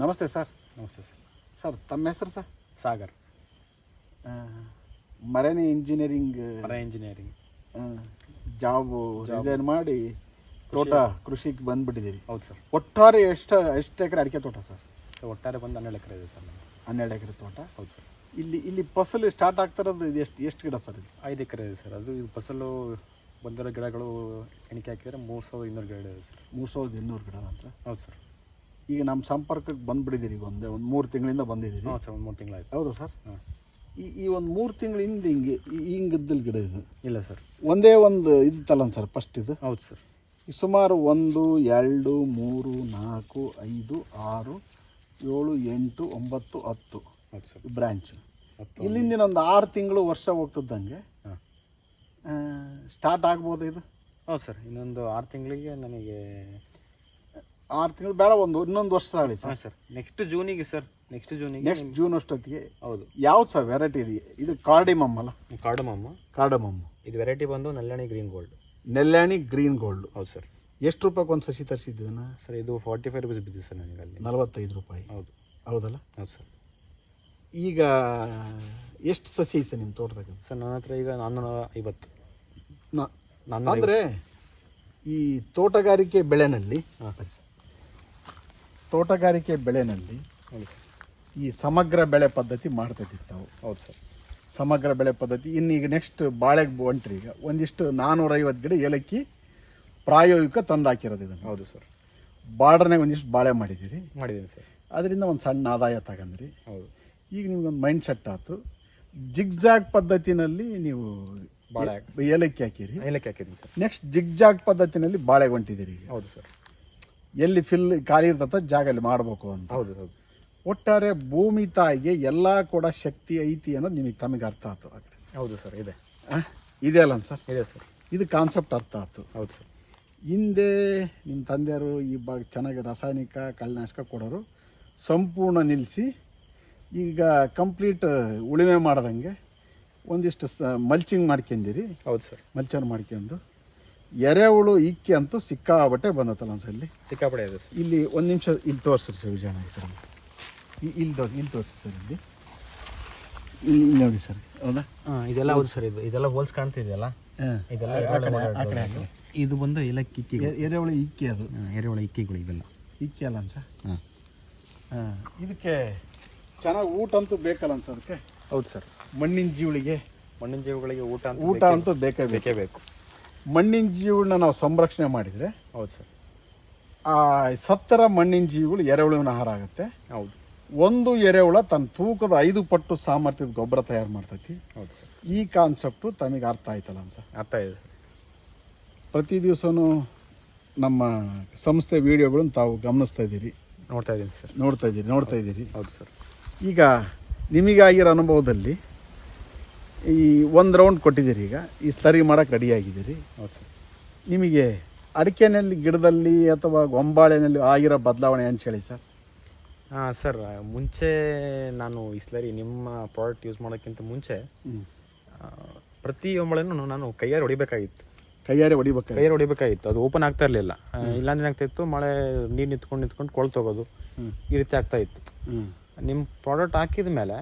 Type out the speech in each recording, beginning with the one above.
ನಮಸ್ತೆ ಸರ್. ನಮಸ್ತೆ sir. Sir ತಮ್ಮ ಹೆಸರು ಸರ್? ಸಾಗರ್. ಮರೇನೆ ಇಂಜಿನಿಯರಿಂಗ್ ಮರ ಇಂಜಿನಿಯರಿಂಗ್ ಜಾಬು ರಿಸೈನ್ ಮಾಡಿ ತೋಟ ಕೃಷಿಗೆ ಬಂದ್ಬಿಟ್ಟಿದ್ದೀರಿ. ಹೌದು ಸರ್. ಒಟ್ಟಾರೆ ಎಷ್ಟು ಎಷ್ಟು ಎಕರೆ ಅಡಿಕೆ ತೋಟ ಸರ್? ಒಟ್ಟಾರೆ ಬಂದು ಹನ್ನೆರಡು ಎಕರೆ ಇದೆ ಸರ್ ಹನ್ನೆರಡು ಎಕರೆ ತೋಟ. ಹೌದು ಸರ್. ಇಲ್ಲಿ ಇಲ್ಲಿ ಫಸಲು ಸ್ಟಾರ್ಟ್ ಆಗ್ತಿರೋದು ಇದು ಎಷ್ಟು ಎಷ್ಟು ಗಿಡ ಸರ್ ಇದು? ಐದು ಎಕರೆ ಇದೆ ಸರ್. ಅದು ಇದು ಫಸಲು ಬಂದಿರೋ ಗಿಡಗಳು ಎಣಿಕೆ ಹಾಕಿದರೆ ಮೂರು ಸಾವಿರದ ಇನ್ನೂರು ಗಿಡ ಇದೆ ಸರ್. ಮೂರು ಸಾವಿರದ ಇನ್ನೂರು ಗಿಡ ಸರ್? ಹೌದು ಸರ್. ಈಗ ನಮ್ಮ ಸಂಪರ್ಕಕ್ಕೆ ಬಂದ್ಬಿಟ್ಟಿದ್ದೀರಿ ಒಂದೇ ಒಂದು ಮೂರು ತಿಂಗಳಿಂದ ಬಂದಿದ್ದೀರಿ ಹಾಂ ಸರ್ ಒಂದು ಮೂರು ತಿಂಗಳಾಯ್ತು. ಹೌದು ಸರ್? ಹಾಂ. ಈ ಈ ಒಂದು ಮೂರು ತಿಂಗಳಿಂದ ಹಿಂಗೆ ಹಿಂಗೆ ಹಿಂಗಿದ್ದಲ್ಲಿ ಗಿಡ ಇದು. ಇಲ್ಲ ಸರ್. ಒಂದೇ ಒಂದು ಇದು ತಲನ್ ಸರ್ ಫಸ್ಟ್ ಇದು. ಹೌದು ಸರ್. ಈ ಸುಮಾರು ಒಂದು ಎರಡು ಮೂರು ನಾಲ್ಕು ಐದು ಆರು ಏಳು ಎಂಟು ಒಂಬತ್ತು ಹತ್ತು ಹೌದು ಸರ್. ಬ್ರ್ಯಾಂಚ್ ಇಲ್ಲಿಂದ ಇಲ್ಲಿಂದಿನ ಒಂದು ಆರು ತಿಂಗಳು ವರ್ಷ ಹೋಗ್ತಿದ್ದಂಗೆ. ಹಾಂ. ಸ್ಟಾರ್ಟ್ ಆಗ್ಬೋದು ಇದು? ಹೌದು ಸರ್ ಇನ್ನೊಂದು ಆರು ತಿಂಗಳಿಗೆ ನನಗೆ ಆರು ತಿಂಗಳು ಬೇಡ ಒಂದು ಇನ್ನೊಂದು ವರ್ಷ ತಾಳಿ ಹಾಂ ಸರ್. ಸರ್ ನೆಕ್ಸ್ಟ್ ಜೂನಿಗೆ ಸರ್ ನೆಕ್ಸ್ಟ್ ಜೂನಿಗೆ ನೆಕ್ಸ್ಟ್ ಜೂನ್ ಅಷ್ಟೊತ್ತಿಗೆ. ಹೌದು. ಯಾವ್ದು ಸರ್ ವೆರೈಟಿ ಇದೆಯಾ ಇದು ಕಾರ್ಡಿಮಮ್ ಅಲ್ಲ? ಕಾರ್ಡಮಮ್ಮ ಕಾರ್ಡಮಮ್ ಇದು ವೆರೈಟಿ ಬಂದು Njallani green gold Njallani green gold ಹೌದು ಸರ್. ಎಷ್ಟು ರೂಪಾಯಿಗೆ ಒಂದು ಸಸಿ ತರಿಸಿದ್ದನ್ನ ಸರ್ ಇದು ಫಾರ್ಟಿ ಫೈವ್ ರುಪೀಸ್ ಬಿದ್ದಿದೆ ಸರ್ ನನಗೆ ಅಲ್ಲಿ. ನಲವತ್ತೈದು ರೂಪಾಯಿ. ಹೌದು. ಹೌದಲ್ಲ? ಹೌದು ಸರ್. ಈಗ ಎಷ್ಟು ಸಸಿ ಐತೆ ಸರ್ ನಿಮ್ಮ ತೋಟದಾಗ? ಸರ್ ನನ್ನ ಹತ್ರ ಈಗ ನಾನ್ನೂರ ಐವತ್ತು ನಾ- ನಾನ್ನೂರ ಅಂದರೆ ಈ ತೋಟಗಾರಿಕೆ ಬೆಳೆನಲ್ಲಿ ಹಾಂ ತೋಟಗಾರಿಕೆ ಬೆಳೆನಲ್ಲಿ ಈ ಸಮಗ್ರ ಬೆಳೆ ಪದ್ಧತಿ ಮಾಡ್ತಿದ್ದೀವಿ ತಾವು ಹೌದು ಸರ್. ಸಮಗ್ರ ಬೆಳೆ ಪದ್ಧತಿ. ಇನ್ನು ಈಗ ನೆಕ್ಸ್ಟ್ ಬಾಳೆಗೆ ಹೊಂಟ್ರಿ ಈಗ ಒಂದಿಷ್ಟು ನಾನ್ನೂರೈವತ್ತು ಗಿಡ ಏಲಕ್ಕಿ ಪ್ರಾಯೋಗಿಕ ತಂದು ಹಾಕಿರೋದು ಇದನ್ನು. ಹೌದು ಸರ್. ಬಾರ್ಡರ್ನಾಗ ಒಂದಿಷ್ಟು ಬಾಳೆ ಮಾಡಿದ್ದೀರಿ. ಮಾಡಿದ್ದೀನಿ ಸರ್. ಅದರಿಂದ ಒಂದು ಸಣ್ಣ ಆದಾಯ ತಗಂದ್ರಿ. ಹೌದು. ಈಗ ನಿಮ್ಗೊಂದು ಮೈಂಡ್ ಸೆಟ್ ಆಯಿತು. ಜಿಗ್ಜಾಗ್ ಪದ್ಧತಿನಲ್ಲಿ ನೀವು ಬಾಳೆ ಏಲಕ್ಕಿ ಹಾಕಿರಿ. ಏಲಕ್ಕಿ ಹಾಕಿದ್ದೀನಿ ಸರ್. ನೆಕ್ಸ್ಟ್ ಜಿಗ್ಜಾಗ್ ಪದ್ಧತಿನಲ್ಲಿ ಬಾಳೆ ಹೊಂಟಿದ್ದೀರಿ ಈಗ. ಹೌದು ಸರ್. ಎಲ್ಲಿ ಫಿಲ್ ಖಾಲಿ ಇರ್ತದ ಜಾಗ ಅಲ್ಲಿ ಮಾಡಬೇಕು ಅಂತ. ಹೌದು ಹೌದು. ಒಟ್ಟಾರೆ ಭೂಮಿ ತಾಯಿಗೆ ಎಲ್ಲ ಕೂಡ ಶಕ್ತಿ ಐತಿ ಅನ್ನೋದು ನಿಮಗೆ ತಮಗೆ ಅರ್ಥ ಆಯ್ತು ಹೌದು ಸರ್ ಇದೆ? ಇದೆ ಅಲ್ಲ ಸರ್? ಇದೆ ಸರ್. ಇದು ಕಾನ್ಸೆಪ್ಟ್ ಅರ್ಥ ಆಯ್ತು ಹೌದು ಸರ್. ಹಿಂದೆ ನಿಮ್ಮ ತಂದೆಯವರು ಈ ಭಾಗ ಚೆನ್ನಾಗಿ ರಾಸಾಯನಿಕ ಕಳ್ಳನಾಶಕ ಕೊಡೋರು ಸಂಪೂರ್ಣ ನಿಲ್ಲಿಸಿ ಈಗ ಕಂಪ್ಲೀಟ್ ಉಳುಮೆ ಮಾಡ್ದಂಗೆ ಒಂದಿಷ್ಟು ಸ ಮಲ್ಚಿಂಗ್ ಮಾಡ್ಕೊಂಡಿರಿ. ಹೌದು ಸರ್. ಮಲ್ಚರ್ ಮಾಡ್ಕೊಂಡು ಎರೆಹುಳು ಇಕ್ಕಿ ಅಂತೂ ಸಿಕ್ಕಾಬಟ್ಟೆ ಬಂದತ್ತಲ್ಲ ಒಂದ್ಸಲಿ ಸಿಕ್ಕಾಪಟ್ಟೆ ಇದೆ ಸರ್. ಇಲ್ಲಿ ಒಂದು ನಿಮಿಷ ಇಲ್ಲಿ ತೋರಿಸ್ರಿ ಸರ್ ವಿಜಯ ಇಲ್ಲಿ ತೋರಿಸಿ ಇಲ್ಲಿ ತೋರಿಸಿ ಸರ್ ಇಲ್ಲಿ. ಇಲ್ಲಿ ಇಲ್ಲಿ ನೋಡಿ ಸರ್ ಹೌದಾ? ಹಾಂ ಇದೆಲ್ಲ ಹೌದು ಸರ್ ಇದು ಇದೆಲ್ಲ ಹೋಲ್ಸ್ ಕಾಣ್ತಿದೆಯಲ್ಲ? ಇದೆಲ್ಲ ಆ ಕಡೆ ಇದು ಬಂದು ಎಲ್ಲ ಕಿಕ್ಕಿ ಎರೆಹುಳು ಇಕ್ಕಿ ಅದು. ಎರೆಹುಳ ಇಕ್ಕಿಗಳು ಇದೆಲ್ಲ. ಇಕ್ಕಿ ಅಲ್ಲ ಸರ್ ಹಾಂ. ಹಾಂ ಇದಕ್ಕೆ ಚೆನ್ನಾಗಿ ಊಟ ಅಂತೂ ಬೇಕಲ್ಲ ಅನ್ಸ ಅದಕ್ಕೆ? ಹೌದು ಸರ್. ಮಣ್ಣಿನ ಜೀವಳಿಗೆ? ಮಣ್ಣಿನ ಜೀವಿಗಳಿಗೆ ಊಟ ಊಟ ಅಂತೂ ಬೇಕು ಬೇಕೇ. ಬೇಕು. ಮಣ್ಣಿನ ಜೀವಿಗಳನ್ನ ನಾವು ಸಂರಕ್ಷಣೆ ಮಾಡಿದರೆ ಹೌದು ಸರ್. ಆ ಸತ್ತರ ಮಣ್ಣಿನ ಜೀವಿಗಳು ಎರೆಹುಳಿನ ಆಹಾರ ಆಗುತ್ತೆ. ಹೌದು. ಒಂದು ಎರೆಹುಳ ತನ್ನ ತೂಕದ ಐದು ಪಟ್ಟು ಸಾಮರ್ಥ್ಯದ ಗೊಬ್ಬರ ತಯಾರು ಮಾಡ್ತೈತಿ. ಹೌದು ಸರ್. ಈ ಕಾನ್ಸೆಪ್ಟು ತಮಗೆ ಅರ್ಥ ಆಯ್ತಲ್ಲ ಸರ್ ಅರ್ಥ ಆಯ್ತು ಸರ್. ಪ್ರತಿ ದಿವಸವೂ ನಮ್ಮ ಸಂಸ್ಥೆ ವಿಡಿಯೋಗಳನ್ನು ತಾವು ಗಮನಿಸ್ತಾ ಇದ್ದೀರಿ. ನೋಡ್ತಾ ಇದ್ದೀನಿ ಸರ್. ನೋಡ್ತಾ ಇದ್ದೀರಿ ನೋಡ್ತಾ ಇದ್ದೀರಿ. ಹೌದು ಸರ್. ಈಗ ನಿಮಗಾಗಿರೋ ಅನುಭವದಲ್ಲಿ ಈ ಒಂದು ರೌಂಡ್ ಕೊಟ್ಟಿದ್ದೀರಿ ಈಗ. ಈ ಸ್ಲರಿ ಮಾಡೋಕ್ಕೆ ರೆಡಿಯಾಗಿದ್ದೀರಿ ಹೌದು ಸರ್. ನಿಮಗೆ ಅಡಿಕೆನಲ್ಲಿ ಗಿಡದಲ್ಲಿ ಅಥವಾ ಗೊಂಬಾಳೆನಲ್ಲಿ ಆಗಿರೋ ಬದಲಾವಣೆ ಅಂತ ಹೇಳಿ ಸರ್? ಹಾಂ ಸರ್ ಮುಂಚೆ ನಾನು ಈ ಸ್ಲರಿ ನಿಮ್ಮ ಪ್ರಾಡಕ್ಟ್ ಯೂಸ್ ಮಾಡೋಕ್ಕಿಂತ ಮುಂಚೆ ಪ್ರತಿ ಒಂಬಳೆನೂ ನಾನು ಕೈಯಾರೆ ಹೊಡಿಬೇಕಾಗಿತ್ತು. ಕೈಯಾರೆ ಹೊಡಿಬೇಕು ಕೈಯಾರೆ ಹೊಡಿಬೇಕಾಗಿತ್ತು. ಅದು ಓಪನ್ ಆಗ್ತಾ ಇರಲಿಲ್ಲ. ಇಲ್ಲಾಂದ್ರೆ ಏನಾಗ್ತಾಯಿತ್ತು ಮಳೆ ನೀರು ನಿಂತ್ಕೊಂಡು ನಿಂತ್ಕೊಂಡು ಕೊಳ್ತೋಗೋದು ಈ ರೀತಿ ಆಗ್ತಾ ಇತ್ತು. ನಿಮ್ಮ ಪ್ರಾಡಕ್ಟ್ ಹಾಕಿದ ಮೇಲೆ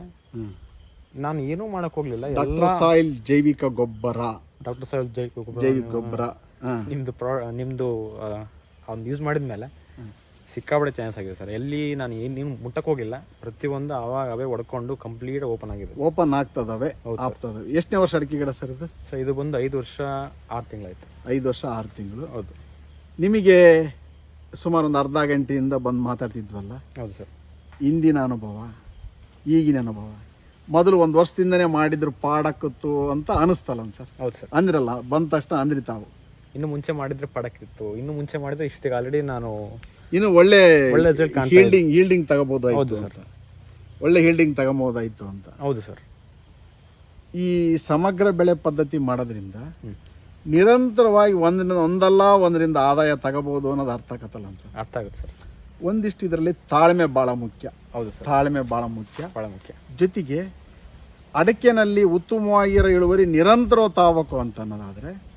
ನಾನು ಏನೂ ಮಾಡಕ್ ಹೋಗ್ಲಿಲ್ಲ. ಎಲ್ಲ ಡಾಕ್ಟರ್ ಸಾಯಿಲ್ ಜೈವಿಕ ಗೊಬ್ಬರ. ಡಾಕ್ಟರ್ ಸಾಹೇಬ್ ಜೈ ಜೈವಿಕ ಗೊಬ್ಬರ. ನಿಮ್ದು ನಿಮ್ದು ಪ್ರಾ ನಿಮ್ದು ಅವ್ನು ಯೂಸ್ ಮಾಡಿದ್ಮೇಲೆ ಸಿಕ್ಕಾಪಟ್ಟೆ ಚಾನ್ಸ್ ಆಗಿದೆ ಸರ್. ಎಲ್ಲಿ ನಾನು ಏನು ನೀವು ಮುಟ್ಟಕ್ಕೆ ಹೋಗಿಲ್ಲ. ಪ್ರತಿಯೊಂದು ಅವಾಗ ಅವೇ ಒಡ್ಕೊಂಡು ಕಂಪ್ಲೀಟ್ ಓಪನ್ ಆಗಿದೆ ಓಪನ್ ಆಗ್ತದವೆ ಆಗ್ತದೆ ಆಗ್ತದವೆ. ಎಷ್ಟನೇ ವರ್ಷ ಅಡಿಕೆ ಗಿಡ ಸರ್ ಇದು? ಸೊ ಇದು ಬಂದು ಐದು ವರ್ಷ ಆರು ತಿಂಗಳಾಯ್ತು. ಐದು ವರ್ಷ ಆರು ತಿಂಗಳು. ಹೌದು. ನಿಮಗೆ ಸುಮಾರು ಒಂದು ಅರ್ಧ ಗಂಟೆಯಿಂದ ಬಂದು ಮಾತಾಡ್ತಿದ್ವಲ್ಲ? ಹೌದು ಸರ್. ಇಂದಿನ ಅನುಭವ ಈಗಿನ ಅನುಭವ? ಮೊದಲು ಒಂದು ವರ್ಷದಿಂದನೇ ಮಾಡಿದ್ರು ಪಾಡಕ್ಕಿತ್ತು ಅಂತ ಅನಿಸ್ತಲ್ಲ ಸರ್. ಹೌದು ಸರ್. ಅಂದ್ರಲ್ಲ ಬಂದ ತಕ್ಷಣ ಅಂದ್ರಿ ತಾವು. ಇನ್ನು ಮುಂಚೆ ಮಾಡಿದ್ರೆ ಪಡಕ್ಕಿತ್ತು ಇನ್ನು ಮುಂಚೆ ಮಾಡಿದ್ರೆ ಇಷ್ಟಕ್ಕೆ ಆಲ್ರೆಡಿ ನಾನು ಇನ್ನು ಒಳ್ಳೆ ಒಳ್ಳೆ ಕಾಣ್ತಾ ಹೀಲ್ಡಿಂಗ್ ಹೀಲ್ಡಿಂಗ್ ತಗೋಬೋದಾಯ್ತು ಸರ್. ಅಂತ. ಒಳ್ಳೆ ಹೀಲ್ಡಿಂಗ್ ತಗೋಬೋದಾಯ್ತು ಅಂತ. ಹೌದು ಸರ್. ಈ ಸಮಗ್ರ ಬೆಳೆ ಪದ್ಧತಿ ಮಾಡೋದ್ರಿಂದ ನಿರಂತರವಾಗಿ ಒಂದರಿಂದ ಒಂದಲ್ಲ ಒಂದರಿಂದ ಆದಾಯ ತಗೋಬಹುದು ಅನ್ನೋದು ಅರ್ಥ ಆಗತ್ತಲ್ಲ ಸರ್. ಅರ್ಥ ಆಗುತ್ತೆ ಸರ್. ಒಂದಿಷ್ಟು ಇದರಲ್ಲಿ ತಾಳ್ಮೆ ಭಾಳ ಮುಖ್ಯ. ಹೌದು ಸರ್. ತಾಳ್ಮೆ ಭಾಳ ಮುಖ್ಯ. ಭಾಳ ಮುಖ್ಯ. ಜೊತೆಗೆ ಅಡಕೆನಲ್ಲಿ ಉತ್ತಮವಾಗಿರೋ ಇಳುವರಿ ನಿರಂತರ ತಾವಬೇಕು ಅಂತ ಅನ್ನೋದಾದರೆ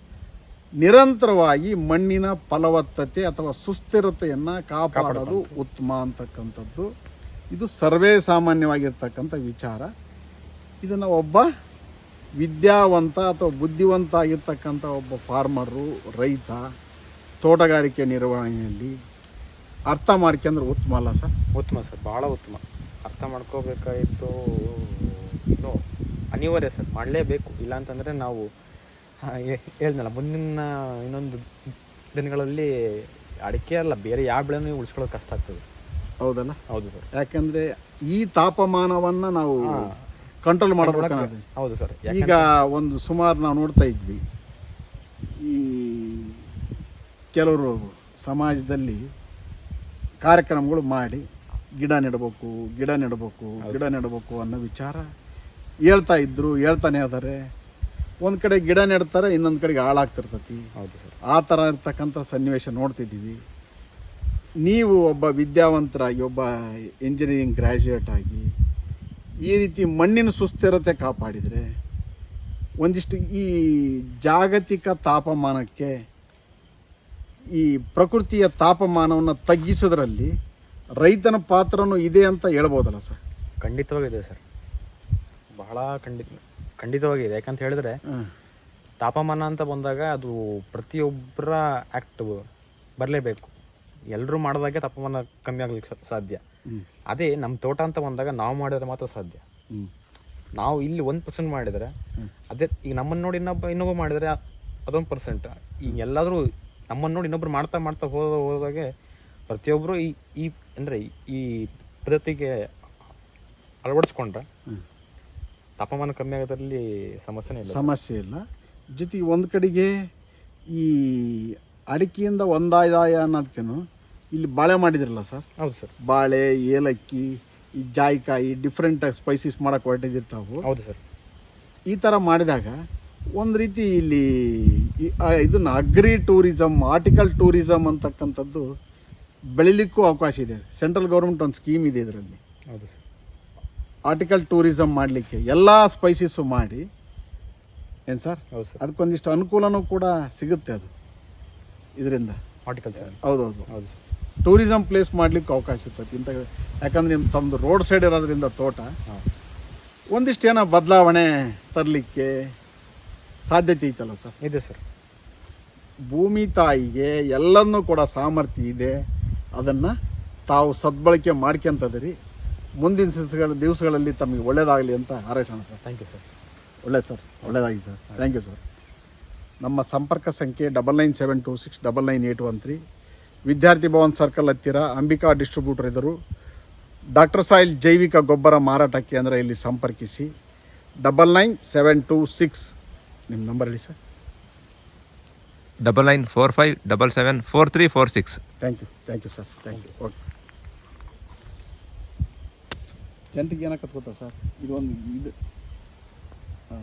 ನಿರಂತರವಾಗಿ ಮಣ್ಣಿನ ಫಲವತ್ತತೆ ಅಥವಾ ಸುಸ್ಥಿರತೆಯನ್ನು ಕಾಪಾಡೋದು ಉತ್ತಮ ಅಂತಕ್ಕಂಥದ್ದು. ಇದು ಸರ್ವೇ ಸಾಮಾನ್ಯವಾಗಿರ್ತಕ್ಕಂಥ ವಿಚಾರ. ಇದನ್ನು ಒಬ್ಬ ವಿದ್ಯಾವಂತ ಅಥವಾ ಬುದ್ಧಿವಂತ ಆಗಿರ್ತಕ್ಕಂಥ ಒಬ್ಬ ಫಾರ್ಮರು ರೈತ ತೋಟಗಾರಿಕೆ ನಿರ್ವಹಣೆಯಲ್ಲಿ ಅರ್ಥ ಮಾಡ್ಕೊಂಡ್ರೆ ಉತ್ತಮ ಅಲ್ಲ ಸರ್? ಉತ್ತಮ ಸರ್ ಭಾಳ ಉತ್ತಮ. ಅರ್ಥ ಮಾಡ್ಕೋಬೇಕಾಯಿತು ಇದು ಅನಿವಾರ್ಯ ಸರ್ ಮಾಡಲೇಬೇಕು. ಇಲ್ಲಾಂತಂದರೆ ನಾವು ಹೇಳ್ದಲ್ಲ ಮುಂದಿನ ಇನ್ನೊಂದು ದಿನಗಳಲ್ಲಿ ಅಡಿಕೆ ಅಲ್ಲ ಬೇರೆ ಯಾವ ಬೆಳೆನೂ ಉಳಿಸ್ಕೊಳ್ಳೋದು ಕಷ್ಟ ಆಗ್ತದೆ. ಹೌದಲ್ಲ? ಹೌದು ಸರ್. ಯಾಕಂದರೆ ಈ ತಾಪಮಾನವನ್ನು ನಾವು ಕಂಟ್ರೋಲ್ ಮಾಡಬೇಕು ಹೌದು ಸರ್. ಈಗ ಒಂದು ಸುಮಾರು ನಾವು ನೋಡ್ತಾ ಇದ್ವಿ. ಈ ಕೆಲವರು ಸಮಾಜದಲ್ಲಿ ಕಾರ್ಯಕ್ರಮಗಳು ಮಾಡಿ ಗಿಡ ನೆಡಬೇಕು ಗಿಡ ನೆಡಬೇಕು ಗಿಡ ನೆಡಬೇಕು ಅನ್ನೋ ವಿಚಾರ ಹೇಳ್ತಾ ಇದ್ರು ಹೇಳ್ತಾನೆ ಆದರೆ ಒಂದು ಕಡೆ ಗಿಡ ನೆಡ್ತಾರೆ ಇನ್ನೊಂದು ಕಡೆಗೆ ಹಾಳಾಗ್ತಿರ್ತತಿ. ಹೌದು ಆ ಥರ ಇರ್ತಕ್ಕಂಥ ಸನ್ನಿವೇಶ ನೋಡ್ತಿದ್ದೀವಿ. ನೀವು ಒಬ್ಬ ವಿದ್ಯಾವಂತರಾಗಿ ಒಬ್ಬ ಇಂಜಿನಿಯರಿಂಗ್ ಗ್ರ್ಯಾಜುಯೇಟ್ ಆಗಿ ಈ ರೀತಿ ಮಣ್ಣಿನ ಸುಸ್ಥಿರತೆ ಕಾಪಾಡಿದರೆ ಒಂದಿಷ್ಟು ಈ ಜಾಗತಿಕ ತಾಪಮಾನಕ್ಕೆ ಈ ಪ್ರಕೃತಿಯ ತಾಪಮಾನವನ್ನು ತಗ್ಗಿಸೋದ್ರಲ್ಲಿ ರೈತನ ಪಾತ್ರನೂ ಇದೆ ಅಂತ ಹೇಳ್ಬೋದಲ್ಲ ಸರ್? ಖಂಡಿತವಾಗಿದೆ ಸರ್. ಬಹಳ ಖಂಡಿತ ಖಂಡಿತವಾಗಿದೆ. ಯಾಕಂತ ಹೇಳಿದ್ರೆ ತಾಪಮಾನ ಅಂತ ಬಂದಾಗ ಅದು ಪ್ರತಿಯೊಬ್ಬರ ಆ್ಯಕ್ಟ್ ಬರಲೇಬೇಕು. ಎಲ್ಲರೂ ಮಾಡಿದಾಗೆ ತಾಪಮಾನ ಕಮ್ಮಿ ಆಗ್ಲಿಕ್ಕೆ ಸಾಧ್ಯ. ಅದೇ ನಮ್ಮ ತೋಟ ಅಂತ ಬಂದಾಗ ನಾವು ಮಾಡಿದ್ರೆ ಮಾತ್ರ ಸಾಧ್ಯ. ನಾವು ಇಲ್ಲಿ ಒಂದು ಪರ್ಸೆಂಟ್ ಮಾಡಿದರೆ ಅದೇ ಈಗ ನಮ್ಮನ್ನು ನೋಡಿ ಇನ್ನೊಬ್ಬ ಇನ್ನೊಬ್ಬ ಮಾಡಿದರೆ ಅದೊಂದು ಪರ್ಸೆಂಟ್ ಈಗ ಎಲ್ಲಾದರೂ ನಮ್ಮನ್ನು ನೋಡಿ ಇನ್ನೊಬ್ರು ಮಾಡ್ತಾ ಮಾಡ್ತಾ ಹೋದ ಹೋದಾಗೆ ಪ್ರತಿಯೊಬ್ಬರು ಈ ಈ ಅಂದರೆ ಈ ಪದ್ಧತಿಗೆ ಅಳವಡಿಸ್ಕೊಂಡ್ರೆ ತಾಪಮಾನ ಕಮ್ಮಿ ಆಗೋದ್ರಲ್ಲಿ ಸಮಸ್ಯೆ ಇಲ್ಲ. ಸಮಸ್ಯೆ ಇಲ್ಲ. ಜೊತೆಗೆ ಒಂದು ಕಡೆಗೆ ಈ ಅಡಿಕೆಯಿಂದ ಒಂದಾದಾಯ ಅನ್ನೋದಕ್ಕೇನು ಇಲ್ಲಿ ಬಾಳೆ ಮಾಡಿದ್ರಲ್ಲ ಸರ್? ಹೌದು ಸರ್. ಬಾಳೆ ಏಲಕ್ಕಿ ಈ ಜಾಯಿಕಾಯಿ ಡಿಫ್ರೆಂಟಾಗಿ ಸ್ಪೈಸಸ್ ಮಾಡೋಕೆ ಹೊರಟಿದ್ದಿರ್ತಾವು ಹೌದು ಸರ್. ಈ ಥರ ಮಾಡಿದಾಗ ಒಂದು ರೀತಿ ಇಲ್ಲಿ ಇದನ್ನು ಅಗ್ರಿ ಟೂರಿಸಮ್ ಆರ್ಟಿಕಲ್ ಟೂರಿಸಮ್ ಅಂತಕ್ಕಂಥದ್ದು ಬೆಳಿಲಿಕ್ಕೂ ಅವಕಾಶ ಇದೆ. ಸೆಂಟ್ರಲ್ ಗೌರ್ಮೆಂಟ್ ಒಂದು ಸ್ಕೀಮ್ ಇದೆ ಇದರಲ್ಲಿ. ಹೌದು ಆರ್ಟಿಕಲ್ ಟೂರಿಸಮ್ ಮಾಡಲಿಕ್ಕೆ ಎಲ್ಲ ಸ್ಪೈಸಸ್ಸು ಮಾಡಿ. ಏನು ಸರ್? ಹೌದು ಸರ್. ಅದಕ್ಕೊಂದಿಷ್ಟು ಅನುಕೂಲನೂ ಕೂಡ ಸಿಗುತ್ತೆ ಅದು. ಇದರಿಂದ. ಆರ್ಟಿಕಲ್ ಹೌದೌದು. ಹೌದು ಸರ್. ಟೂರಿಸಮ್ ಪ್ಲೇಸ್ ಮಾಡಲಿಕ್ಕೆ ಅವಕಾಶ ಇರ್ತೈತಿ ಇಂಥ ಯಾಕಂದ್ರೆ ನಿಮ್ಮ ತಮ್ಮದು ರೋಡ್ ಸೈಡ್ ಇರೋದ್ರಿಂದ ತೋಟ. ಒಂದಿಷ್ಟು ಏನೋ ಬದಲಾವಣೆ ತರಲಿಕ್ಕೆ ಸಾಧ್ಯತೆ ಐತಲ್ಲ ಸರ್? ಇದೆ ಸರ್. ಭೂಮಿ ತಾಯಿಗೆ ಎಲ್ಲನೂ ಕೂಡ ಸಾಮರ್ಥ್ಯ ಇದೆ. ಅದನ್ನು ತಾವು ಸದ್ಬಳಕೆ ಮಾಡ್ಕೊಂತದ್ರಿ. ಮುಂದಿನ ದಿವಸಗಳ ದಿವಸಗಳಲ್ಲಿ ತಮಗೆ ಒಳ್ಳೆಯದಾಗಲಿ ಅಂತ ಹಾರೈಸೋಣ ಸರ್. ಥ್ಯಾಂಕ್ ಯು ಸರ್ ಒಳ್ಳೇದು ಸರ್. ಒಳ್ಳೇದಾಗಿ ಸರ್. ಥ್ಯಾಂಕ್ ಯು ಸರ್ ನಮ್ಮ ಸಂಪರ್ಕ ಸಂಖ್ಯೆ double nine seven two six double nine eight one three. Vidyarthi Bhavan circle ಹತ್ತಿರ ಅಂಬಿಕಾ ಡಿಸ್ಟ್ರಿಬ್ಯೂಟರ್ ಇದ್ದರು ಡಾಕ್ಟರ್ ಸಾಯಿಲ್ ಜೈವಿಕ ಗೊಬ್ಬರ ಮಾರಾಟ ಕೇಂದ್ರ ಇಲ್ಲಿ ಸಂಪರ್ಕಿಸಿ. Double nine seven two six ನಿಮ್ಮ ನಂಬರ್ ಹೇಳಿ sir? Double nine four five double seven four three four six. Thank you thank you sir thank you okay ಜಂಟಿಗೆ ಏನಕ್ಕೆ ಕತ್ಕೋತಾರೆ ಸರ್? ಇದು ಒಂದು ಇದು. ಹಾಂ